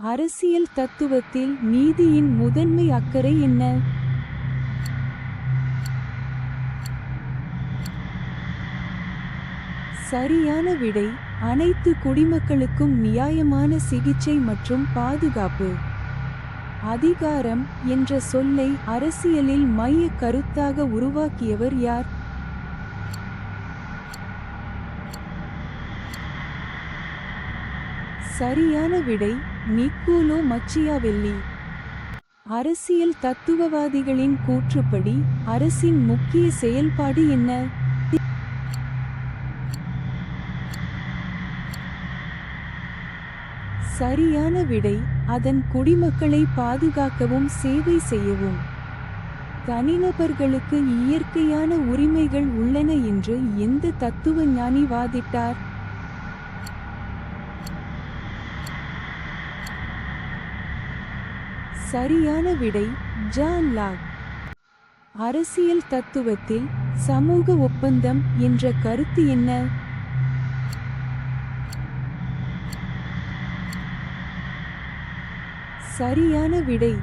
அரசியல் தத்துவத்தில் நீதியின் முதன்மை அக்கறை என்ன? சரியான விடை அனைத்து குடிமக்களுக்கும் நியாயமான சிகிச்சை மற்றும் பாதுகாப்பு. அதிகாரம் என்ற சொல்லை அரசியலில் மைய கருத்தாக உருவாக்கியவர் யார்? சரியான விடை நிக்கோலோ மச்சியாவெல்லி. அரசியல் தத்துவவாதிகளின் கூற்றுப்படி அரசின் முக்கிய செயல்பாடு என்ன? சரியான விடை அதன் குடிமக்களை பாதுகாக்கவும் சேவை செய்யவும். தனிநபர்களுக்கு இயற்கையான உரிமைகள் உள்ளன என்று எந்த தத்துவ ஞானி வாதிட்டார்? சரியான விடை ஜான் லாக். அரசியல் தத்துவத்தில் சமூக ஒப்பந்தம் என்ற கருத்து என்ன? சரியான விடை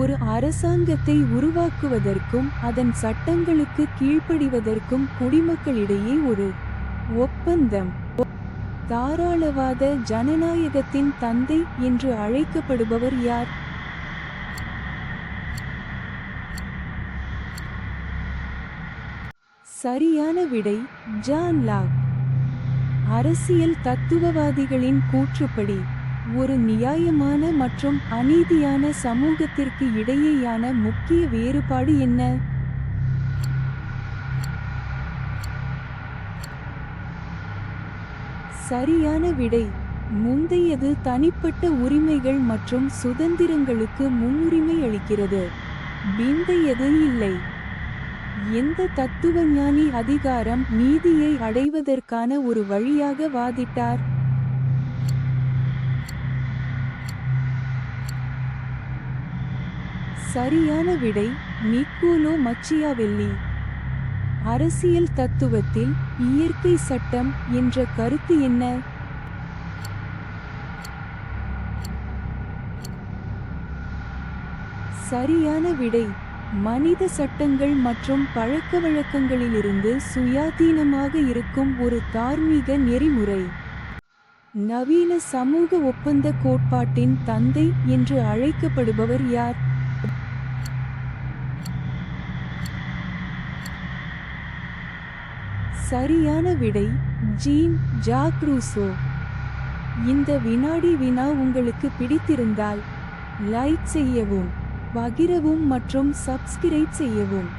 ஒரு அரசாங்கத்தை உருவாக்குவதற்கும் அதன் சட்டங்களுக்கு கீழ்ப்படிவதற்கும் குடிமக்களிடையே ஒரு ஒப்பந்தம். தாராளவாத ஜனநாயகத்தின் தந்தை என்று அழைக்கப்படுபவர் யார்? சரியான விடை ஜான் லாக். அரசியல் தத்துவவாதிகளின் கூற்றுப்படி ஒரு நியாயமான மற்றும் அநீதியான சமூகத்திற்கு இடையேயான முக்கிய வேறுபாடு என்ன? சரியான விடை முந்தையது தனிப்பட்ட உரிமைகள் மற்றும் சுதந்திரங்களுக்கு முன்னுரிமை அளிக்கிறது. பிந்தையது இல்லை. எந்த தத்துவஞானி அதிகாரம் நீதியை அடைவதற்கான ஒரு வழியாக வாதிட்டார்? சரியான விடை நிக்கோலோ மச்சியாவெல்லி. அரசியல் தத்துவத்தில் இயற்கை சட்டம் என்ற கருத்து என்ன? சரியான விடை மனித சட்டங்கள் மற்றும் பழக்கவழக்கங்களிலிருந்து சுயாதீனமாக இருக்கும் ஒரு தார்மீக நெறிமுறை. நவீன சமூக ஒப்பந்த கோட்பாட்டின் தந்தை என்று அழைக்கப்படுபவர் யார்? சரியான விடை ஜீன் ஜாக் ரூசோ இந்த வினாடி வினா உங்களுக்கு பிடித்திருந்தால் லைக் செய்யவும். பகிரவும் மற்றும் சப்ஸ்கிரைப் செய்யவும்.